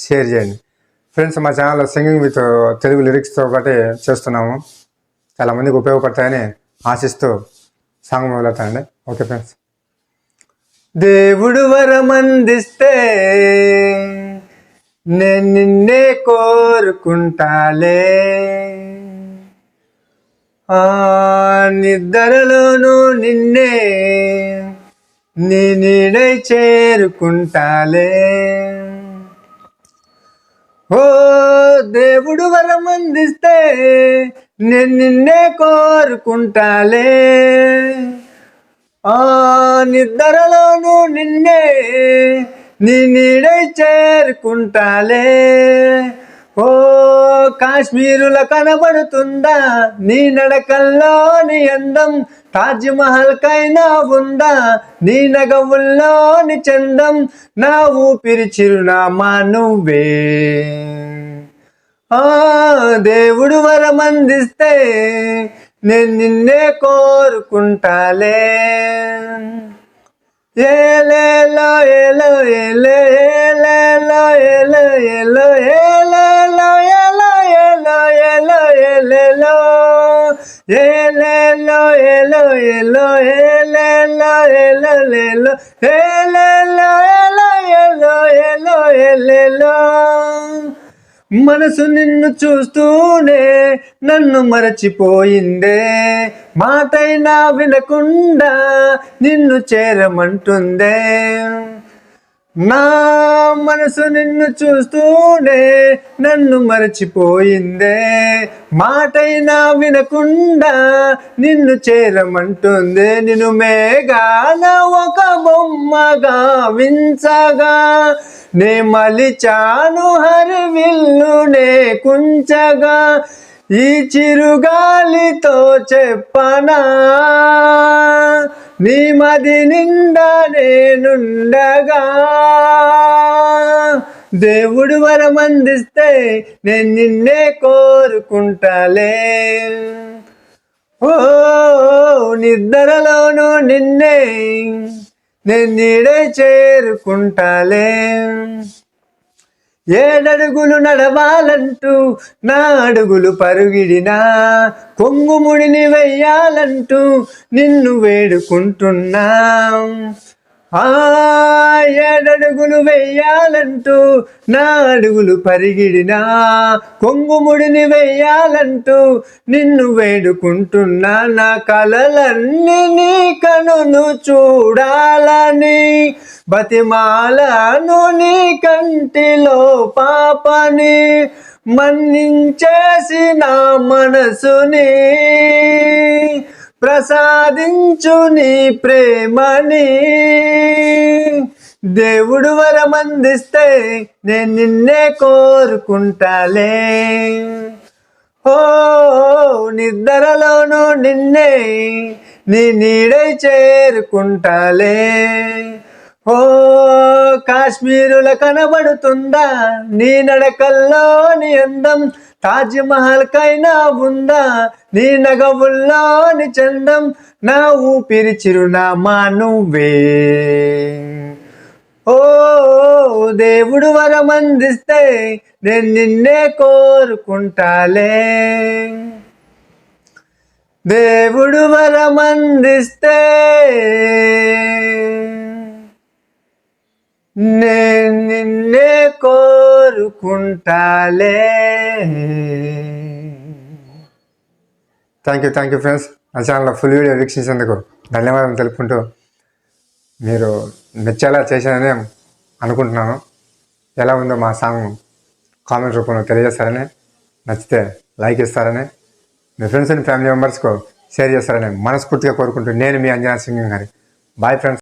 Share చేయండి. Friends మా ఛానల్లో సింగింగ్ విత్ తెలుగు లిరిక్స్తో ఒకటి చేస్తున్నాము. చాలా మందికి ఉపయోగపడతాయని ఆశిస్తూ సాంగ్ మొదలవుతానండి. Okay friends. దేవుడు వరమందిస్తే నేను నిన్నే కోరుకుంటాలే. ఆ నిద్రలోనూ నిన్నే నీ నీడై చేరుకుంటాలే. ఓ దేవుడు వరమందిస్తే నేను నిన్నే కోరుకుంటాలే. ఆ నిద్రలోనూ నిన్నే నీ నీడై చేరుకుంటాలే. ఓ కాశ్మీరుల కనబడుతుందా? నీ నడకల్లోని అందం తాజ్ మహల్ కైనా ఉందా? నీ నగవుల్లోని చందం నా ఊపిరి చిరునామా నువ్వే. ఆ దేవుడు వరమందిస్తే నేను నిన్నే కోరుకుంటాలే. ఏలేలో ఏలో ఏలే ఏలేలో ఏలేలో ఏలో ఏలో ఏలేలో ఏలో లేలో ఏలేలో ఏలో ఏలో ఏలో ఏలేలో మనసు నిన్ను చూస్తూనే నన్ను మరచిపోయిందే. మాటైనా వినకుండా నిన్ను చేరమంటుందే. నా మనసు నిన్ను చూస్తూనే నన్ను మరచిపోయిందే. మాటైనా వినకుండా నిన్ను చేరమంటుంది. నిన్ను మేఘాల ఒక బొమ్మగా వించగా. నే మలిచాను హరివిల్లు నే కుంచగా. ఈ చిరుగాలితో చెప్పనా? నీ మది నిండా నేనుండగా. దేవుడు వరమందిస్తే నేను నిన్నే కోరుకుంటాలే. ఓ నిద్రలోనూ నిన్నే నేను నీడే చేరుకుంటాలే. ఏడడుగులు నడవాలంటూ నా అడుగులు పరుగిడినా కొంగుముడిని వెయ్యాలంటూ నిన్ను వేడుకుంటున్నా. ఏడడుగులు వెయ్యాలంటూ నా అడుగులు పరిగిడినా కొంగుముడిని వెయ్యాలంటూ నిన్ను వేడుకుంటున్నా నా కలలన్నీ నీ కనును చూడాలని బతిమాలను నీ కంటిలో పాపని మన్నించేసి నా మనసుని. ప్రసాదించు నీ ప్రేమని. దేవుడు వరమందిస్తే నేను నిన్నే కోరుకుంటాలే. ఓ నిద్రలోను నిన్నే నీ నీడై చేరుకుంటాలే. ఓ కాశ్మీరుల కనబడుతుందా? నీ నడకల్లోని అందం తాజ్ మహల్ కైనా ఉందా? నీ నగవుల్లోని చందం నా ఊపిరి చిరునామా నువ్వే. ఓ దేవుడు వరమందిస్తే నేను నిన్నే కోరుకుంటాలే. దేవుడు వరమందిస్తే నేను నిన్నే కోరుకుంటాలే. Thank you thank you friends నా ఛానల్లో ఫుల్ వీడియో వీక్షించేందుకు ధన్యవాదాలు తెలుపుకుంటూ మీరు మెచ్చేలా చేశానని అనుకుంటున్నాను. ఎలా ఉందో మా సాంగ్ కామెంట్ రూపంలో తెలియజేస్తారని నచ్చితే లైక్ ఇస్తారని మీ ఫ్రెండ్స్ అండ్ ఫ్యామిలీ మెంబర్స్కు షేర్ చేస్తారని మనస్ఫూర్తిగా కోరుకుంటూ నేను మీ అంజనా సింగ్ గారి. Bye friends